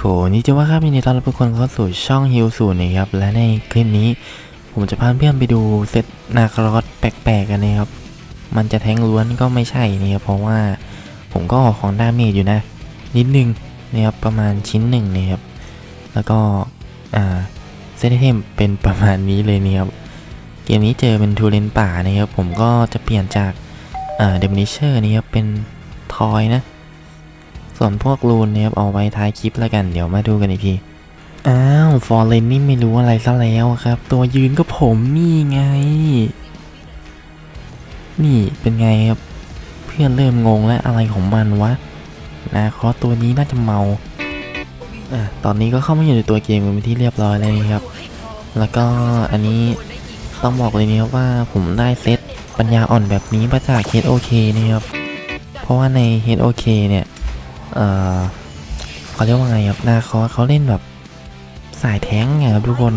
โขนี่จะว่าครับยินดีต้อนรับทุกคนเข้าสู่ช่องฮิวสูนะครับ และในคลิปนี้ ผมจะพาเพื่อนไปดูเซตนาคารอสแปลกๆกันนะครับ มันจะแทงล้วนก็ไม่ใช่นะครับเพราะว่าผมก็ออกของดาเมจอยู่นะ นิดนึงนะครับประมาณชิ้นหนึ่งนะครับ แล้วก็อ่าเซตเทมเป็นประมาณนี้เลยนะครับเกมนี้เจอเป็นทูเรนป่านะครับผมก็จะเปลี่ยนจากอ่าเดมนิเชอร์นะครับเป็นทอยนะ ส่วนพวกรูนเนี่ยครับเอาไว้ท้ายคลิปแล้วกันเดี๋ยวมาดูกันอีกที อ้าวฟอร์เรนนี่ไม่รู้อะไรซะแล้วครับ ตัวยืนก็ผมนี่ไง นี่เป็นไงครับ เพื่อนเริ่มงงแล้วอะไรของมันวะนะคอตัวนี้น่าจะเมาอะตอนนี้ก็เข้ามาอยู่ในตัวเกมกันเป็นที่เรียบร้อยแล้วนะครับ แล้วก็อันนี้ต้องบอกเลยนะครับว่าผมได้เซตปัญญาอ่อนแบบนี้มาจาก HOK นะครับ เพราะว่าใน HOK เนี่ย เอ่อเขาเรียกว่าไงครับนาคอเขาเล่นแบบสายแท้งไงครับทุกคน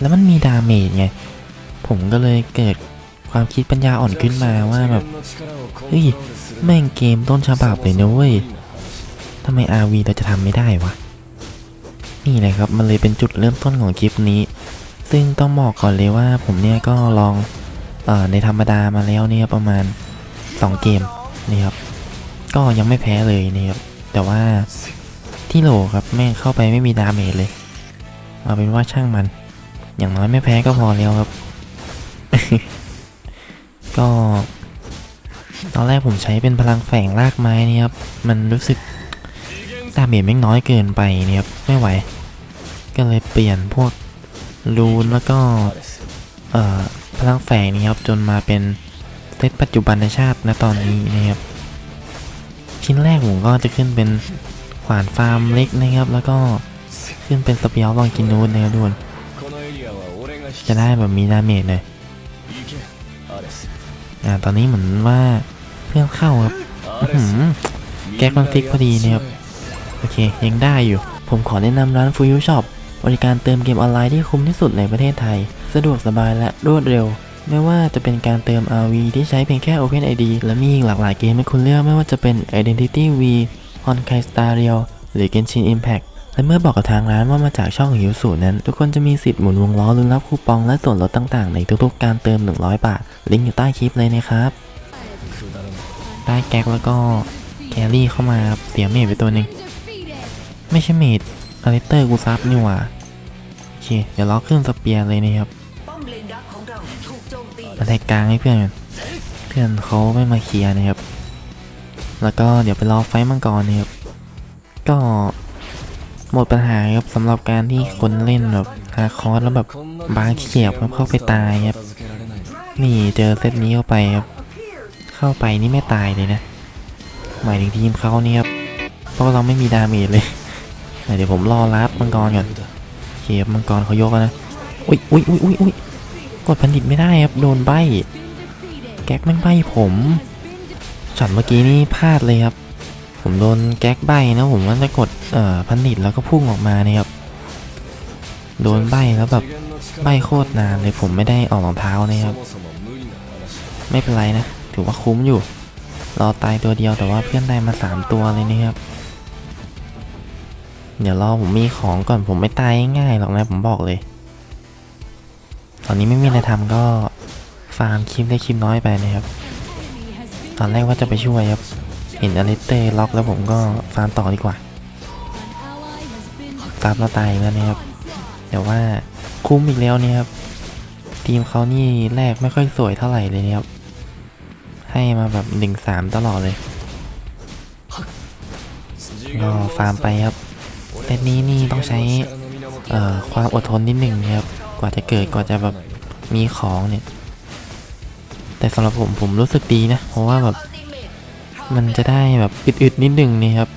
แล้วมันมีดาเมจไง ผมก็เลยเกิดความคิดปัญญาอ่อนขึ้นมาว่าแบบ เฮ้ย แม่งเกมต้นฉบับเลยนะเว้ยทำไม RV เราจะทำไม่ได้วะ นี่แหละครับ มันเลยเป็นจุดเริ่มต้นของคลิปนี้ ซึ่งต้องบอกก่อนเลยว่าผมเนี่ยก็ลองเอ่อในธรรมดามาแล้วเนี่ยประมาณ 2 เกมนี่ครับ ก็ยังไม่แพ้เลยนี่ครับ แต่ว่าที่โหลครับแม่เข้าไปไม่มีดาเมจเลย เอาเป็นว่าช่างมัน อย่างน้อยไม่แพ้ก็พอแล้วครับ ก็ ตอนแรกผมใช้เป็นพลังแฝงรากไม้นี่ครับ มันรู้สึกดาเมจไม่น้อยเกินไปนี่ครับ ไม่ไหว ก็เลยเปลี่ยนพวกรูนแล้วก็ เอ่อพลังแฝงนี่ครับ จนมาเป็นเซตปัจจุบันชาติณตอนนี้นะครับ ชิ้นแรกผมก็จะขึ้นเป็นขวานฟาร์มเล็กนะครับ แล้วก็ขึ้นเป็นสเปียลลองกินนูนนะครับทุกคนจะได้แบบมีดาเมจเลยอ่าตอนนี้เหมือนว่าเพื่อนเข้าครับแก๊กมันฟิกพอดีนะครับโอเค ยังได้อยู่ ผมขอแนะนำร้านฟูยูช็อปบริการเติมเกมออนไลน์ที่คุ้มที่สุดในประเทศไทย สะดวกสบายและรวดเร็ว ไม่ว่าจะเป็นการเติม RV ที่ใช้เพียงแค่ OpenID และมีอีกหลากหลายเกมให้คุณเลือกไม่ว่าจะเป็น Identity V Honkai Star Rail หรือ Genshin Impact และเมื่อบอกกับทางร้านว่ามาจากช่องหิวสูนั้น ทุกคนจะมีสิทธิ์หมุนวงล้อลุ้นรับคูปองและส่วนลดต่างๆ ในทุกๆการเติม 100 บาท ลิงก์อยู่ใต้คลิปเลยนะครับ ได้แก๊กแล้วก็แครี่เข้ามาเสียเมจไปตัวหนึ่งไม่ใช่เมจอลิเตอร์กูซับนี่หว่าโอเคเดี๋ยวล็อกเครื่องสเปียร์เลยนะครับ มตีมาแทกกลางให้เพื่อนเพื่อนเขาไม่มาเคลียร์นะครับ แล้วก็เดี๋ยวไปรอไฟมังกรนะครับ ก็หมดปัญหาครับสำหรับการที่คนเล่นแบบฮาคอร์สแล้วแบบบางเขียบเข้าไปตายครับ นี่เจอเซตนี้เข้าไปครับ เข้าไปนี่ไม่ตายเลยนะ หมายถึงทีมเขานี่ครับ เพราะเราไม่มีดาเมจเลยเดี๋ยวผมรอรับมังกรก่อนเคครับมังกรเขายกนะ อุ้ยอุ้ยอุ้ยอุ้ย กดพันดิตไม่ได้ครับโดนใบแก๊กแม่งใบผมช็อตเมื่อกี้นี่พลาดเลยครับ ผมโดนแก๊กใบนะผมว่าจะกดเอ่อพันดิตแล้วก็พุ่งออกมาเนี่ยครับโดนใบแล้วแบบใบโคตรนานเลยผมไม่ได้ออกรองเท้านะครับ ไม่เป็นไรนะ ถือว่าคุ้มอยู่รอตายตัวเดียวแต่ว่าเพื่อนได้มาสามตัวเลยนะครับ เดี๋ยวรอผมมีของก่อนผมไม่ตายง่ายๆหรอกนะผมบอกเลย อนนี้ไม่มีอะไรทำก็ฟาร์มคลิปได้คลิปน้อยไปนะครับ ตอนแรกว่าจะไปช่วยครับ เห็นอลิสเต้ล็อกแล้วผมก็ฟาร์มต่อดีกว่าฟาร์มแล้วตายแล้วนะครับ แต่ว่าคุ้มอีกแล้วเนี่ยครับ ทีมเขานี่แรกไม่ค่อยสวยเท่าไหร่เลยนะครับ ให้มาแบบหนึ่งสามตลอดเลยก็ฟาร์มไปครับเซตนี้นี่ต้องใช้ความอดทนนิดหนึ่งนะครับ ว่าจะเกิดกว่าจะแบบมีของเนี่ย แต่สำหรับผมผมรู้สึกดีนะ เพราะว่าแบบมันจะได้แบบอึดๆนิดหนึ่งนี่ครับ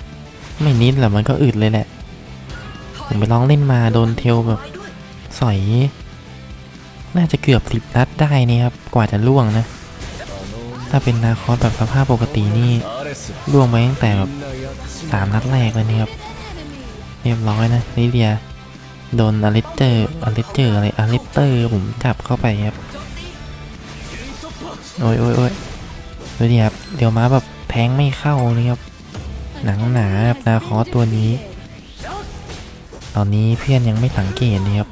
ไม่นิดแหละมันก็อึดเลยแหละ ผมไปลองเล่นมาโดนเทลแบบสอย น่าจะเกือบสิบนัดได้นี่ครับ กว่าจะล่วงนะ ถ้าเป็นนาคอสแบบสภาพปกตินี่ล่วงไปตั้งแต่แบบสามนัดแรกเลยนี่ครับ เรียบร้อยนะลิเดีย โดนอาริเตอร์อาริเตอร์อะไรอาริเตอร์ผมจับเข้าไปครับโอ้ยโอ้ยโอ้ยดูดิครับเดี๋ยวมาแบบแทงไม่เข้านี่ครับ หนังหนาครับนาคอตัวนี้ ตอนนี้เพื่อนยังไม่สังเกตนะครับ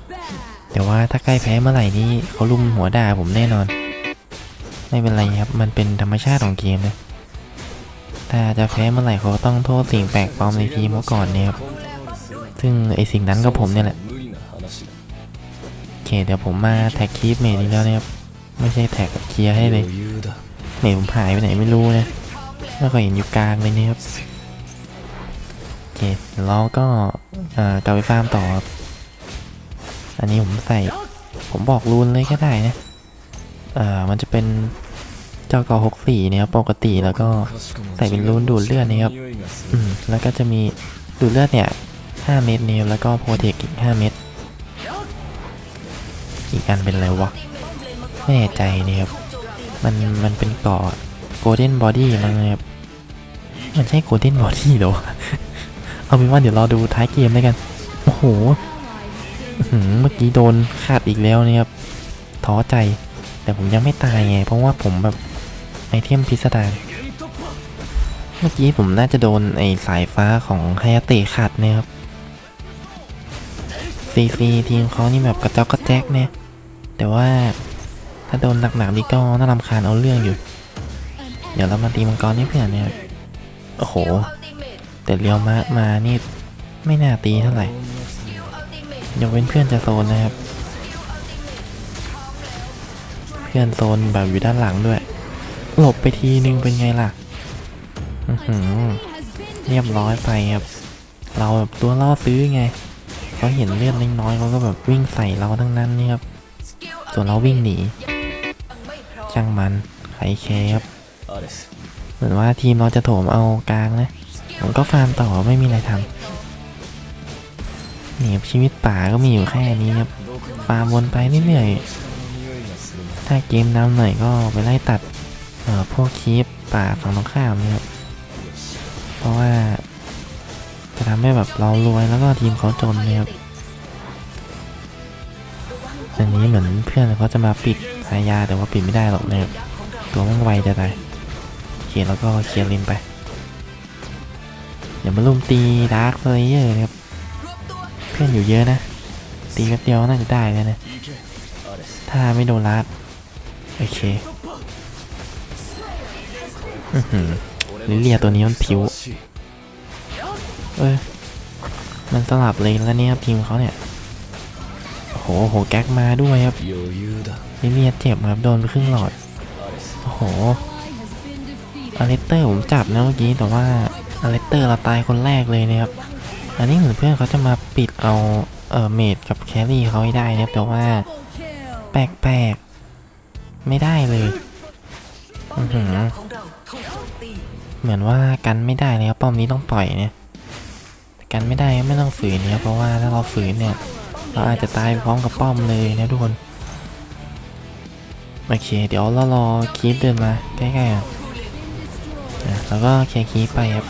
แต่ว่าถ้าใกล้แพ้เมื่อไหร่นี่เขาลุมหัวด่าผมแน่นอน ไม่เป็นไรครับ มันเป็นธรรมชาติของเกมนะถ้าจะแพ้เมื่อไหร่เขาต้องโทษสิ่งแปลกปลอมในทีมเมื่อก่อนเนี่ยครับซึ่งไอสิ่งนั้นก็ผมเนี่ยแหละ เดี๋ยวผมมาแท็กคลิปเมดอีกแล้วนะครับ ไม่ใช่แท็กเคลียร์ให้เลยเมดผมหายไปไหนไม่รู้นะไม่เคยเห็นอยู่กลางเลยนะครับโอเคแล้วก็กลับไปฟาร์มต่ออันนี้ผมใส่ผมบอกรูนเลยก็ได้นะอ่อมันจะเป็นเจ้ากอสี่นะครับปกติแล้วก็ใส่เป็นรูนดูดเลือดนะครับแล้วก็จะมีดูดเลือดเนี่ยห้าเม็ดเนี่ยแล้วก็โปรเทคอีกห้าเม็ด อีกอันเป็นอะไรวะไม่แน่ใจเนี่ยครับ มันมันเป็นเกาะโกลเด้นบอดี้มั้งนะครับ มันใช่โกลเด้นบอดี้หรอ เอาเป็นว่าเดี๋ยวเราดูท้ายเกมแล้วกัน โอ้โห เมื่อกี้โดนขาดอีกแล้วเนี่ยครับ ท้อใจ แต่ผมยังไม่ตายไง เพราะว่าผมแบบไอเทมพิสดาร เมื่อกี้ผมน่าจะโดนไอสายฟ้าของไฮยาเตะขัดเนี่ยครับซีซีทีมเขานี่แบบกระจอกกระแจกเนี่ย แต่ว่าถ้าโดนหนักๆนี่ก็น่ารำคาญเอาเรื่องอยู่ เดี๋ยวเรามาตีมังกรให้เพื่อนเนี่ยโอ้โห แต่เลียวมามานี่ไม่น่าตีเท่าไหร่ยกเว้นเพื่อนจะโซนนะครับ เพื่อนโซนแบบอยู่ด้านหลังด้วย หลบไปทีนึงเป็นไงล่ะเรียบร้อยไปครับ เราแบบตัวล่อซื้อไงเขาเห็นเลือดน้อยๆเขาก็แบบวิ่งใส่เราทั้งนั้นนี่ครับ ส่วนเราวิ่งหนี ช่างมันใครแคบเหมือนว่าทีมเราจะโถมเอากลางนะ ผมก็ฟาร์มต่อไม่มีอะไรทำหนี่ชีวิตป่าก็มีอยู่แค่นี้ครับ ฟาร์มวนไปเรื่อยถ้าเกมน้ำหน่อยก็ไปไล่ตัดเออพวกคีปป่าฝั่งตรงข้ามนะครับ เพราะว่า จะทำให้แบบเรารวยแล้วก็ทีมเขาจนนะครับ แต่นี้เหมือนเพื่อนเขาจะมาปิดพายาแต่ว่าปิดไม่ได้หรอกนะครัตัวมันไวจะตายเขียนแล้วก็เคลียร์ลินไปอย่ามาลุมตีดาร์คเลยเยอะครับเพื่อนอยู่เยอะนะ ตีกันเดียวน่าจะได้เลยนะ ถ้าไม่โดนรัดโอเคลิเลียตัวนี้มันผิว เอ้ย มันสลับเลยแล้วเนี่ยทีมเขาเนี่ย โหโหแก๊กมาด้วยครับลิเมียเจ็บครับโดนครึ่งหลอด โอ้โหอเลสเตอร์ผมจับนะเมื่อกี้แต่ว่าอเลสเตอร์เราตายคนแรกเลยนะครับ อันนี้เหมือนเพื่อนเขาจะมาปิดเอาเออเมดกับแครี่เขาให้ได้นะครับแต่ว่าแปลกๆไม่ได้เลยเหมือนว่ากันไม่ได้เลยครับป้อมนี้ต้องปล่อยเนี่ยกันไม่ได้ไม่ต้องฝืนเนี่ยเพราะว่าถ้าเราฝืนเนี่ย เราอาจจะตายพร้อมกับป้อมเลยนะทุกคน โอเค เดี๋ยวเรารอคีปเดินมาใกล้ๆอะแล้วก็แค่คีปไปครับ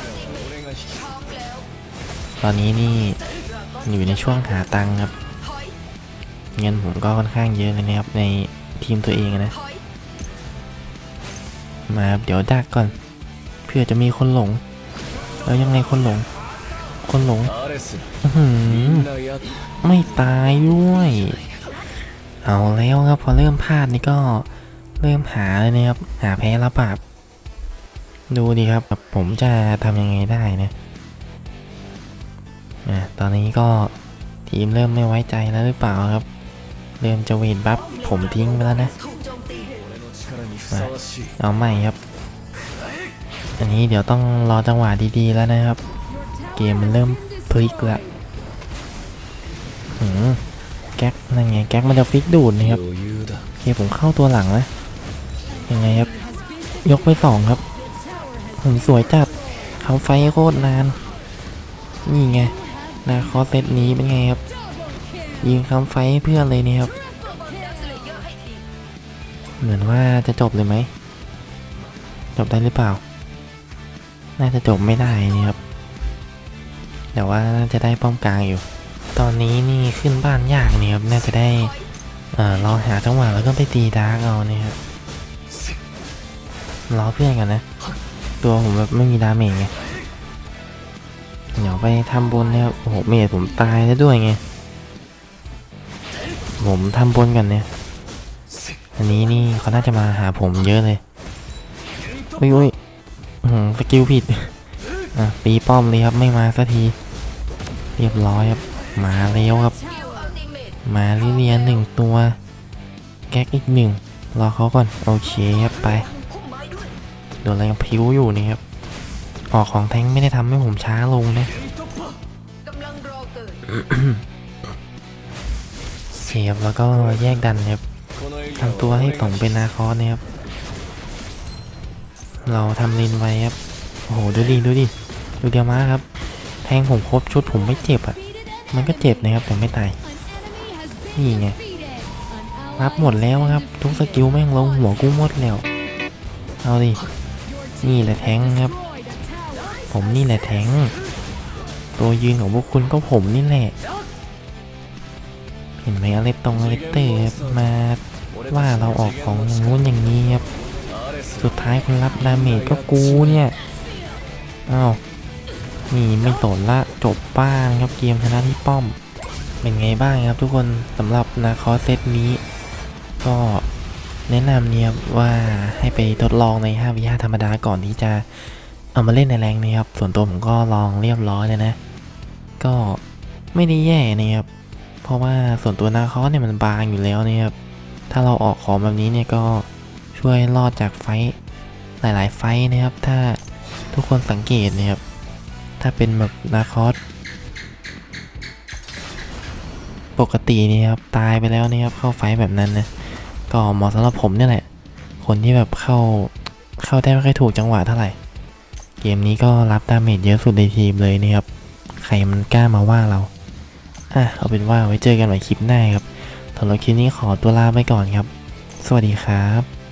ตอนนี้นี่อยู่ในช่วงหาตังครับ เงินผมก็ค่อนข้างเยอะเลยนะครับในทีมตัวเองนะ มาเดี๋ยวดักก่อน เพื่อจะมีคนหลง แล้วยังไงคนหลง คนหลง ไม่ตายด้วย เอาแล้วครับพอเริ่มพลาดนี่ก็เริ่มหาเนี่ยครับหาแพ้ระบาดดูดีครับ ผมจะทำยังไงได้นะนะตอนนี้ก็ทีมเริ่มไม่ไว้ใจแล้วหรือเปล่าครับ เริ่มจะเวทบัฟผมทิ้งไปแล้วนะเอาใหม่ครับ อันนี้เดี๋ยวต้องรอจังหวะดีๆแล้วนะครับ เกมมันเริ่ม พลิกละอืมแก๊กนั่นไงแก๊กมันจะฟิกดูดนะครับโอเคผมเข้าตัวหลังนะยังไงครับ ยกไปสองครับผมสวยจัดทำไฟโคตรนาน นี่ไงนาคอเซตนี้เป็นไงครับ ยิงคำไฟให้เพื่อนเลยนี่ครับ เหมือนว่าจะจบเลยไหม จบได้หรือเปล่า น่าจะจบไม่ได้นี่ครับ แต่ว่าน่าจะได้ป้อมกลางอยู่ ตอนนี้นี่ขึ้นบ้านยากนี่ครับ น่าจะได้เอ่อรอหาจังหวะแล้วก็ไปตีดาร์กเอาเนี่ยครับรอเพื่อนกันนะ ตัวผมแบบไม่มีดาเมจไงเดี๋ยวไปทำบนนะครับโอ้โหเมดผมตายแล้วด้วยไง ผมทำบนกันเนี่ยอันนี้นี่เขาน่าจะมาหาผมเยอะเลยอุ้ยอุ้ยสกิลผิด อะตีป้อมเลยครับไม่มาสักที เรียบร้อยครับ มาเร็วครับ มาลิเลียหนึ่งตัว แก๊กอีกหนึ่งรอเขาก่อน โอเคครับไปโดนอะไรยังพิ้วอยู่นี่ครับ ออกของแทงไม่ได้ทำให้ผมช้าลงเนะเสียบแล้วก็แยกดันครับทำตัวให้ตรงเป็นนาคอนะครับ เราทำเลนไว้ครับ โอ้โห ดูดิ ดูดิ ดูเดียวมาครับ แทงผมครบชุดผมไม่เจ็บอะ มันก็เจ็บนะครับแต่ไม่ตาย นี่ไง รับหมดแล้วครับ ทุกสกิลแม่งลงหัวกูหมดแล้ว เอาดิ นี่แหละแทงครับ ผมนี่แหละแทง ตัวยืนของพวกคุณก็ผมนี่แหละ เห็นไหมอะไรตรงอะไรเตอร์มาว่าเราออกของอย่างงู้นอย่างนี้ครับ สุดท้ายคนรับดาเมจก็กูเนี่ย อ้าว นี่ไม่สนละจบบ้างครับเกมชนะที่ป้อม เป็นไงบ้างครับทุกคนสำหรับนาคอสเซตนี้ ก็แนะนำเนี่ยว่าให้ไปทดลองใน5วิธรรมดาก่อนที่จะเอามาเล่นในแรงนะครับ ส่วนตัวผมก็ลองเรียบร้อยเลยนะ ก็ไม่ได้แย่นะครับ เพราะว่าส่วนตัวนาคอเนี่ยมันบางอยู่แล้วนะครับ ถ้าเราออกของแบบนี้เนี่ยก็ช่วยรอดจากไฟท์หลาย ๆ ไฟท์นะครับ ถ้าทุกคนสังเกตนะครับ ถ้าเป็นแบบนาคอสปกตินี่ครับ ตายไปแล้วนี่ครับ เข้าไฟแบบนั้นนะ ก็เหมาะสำหรับผมเนี่ยแหละ คนที่แบบเข้าเข้าได้ไม่ค่อยถูกจังหวะเท่าไหร่ เกมนี้ก็รับดาเมจเยอะสุดในทีมเลยนะครับ ใครมันกล้ามาว่าเรา อะ เอาเป็นว่าไว้เจอกันใหม่คลิปหน้าครับสำหรับคลิปนี้ขอตัวลาไปก่อนครับ สวัสดีครับ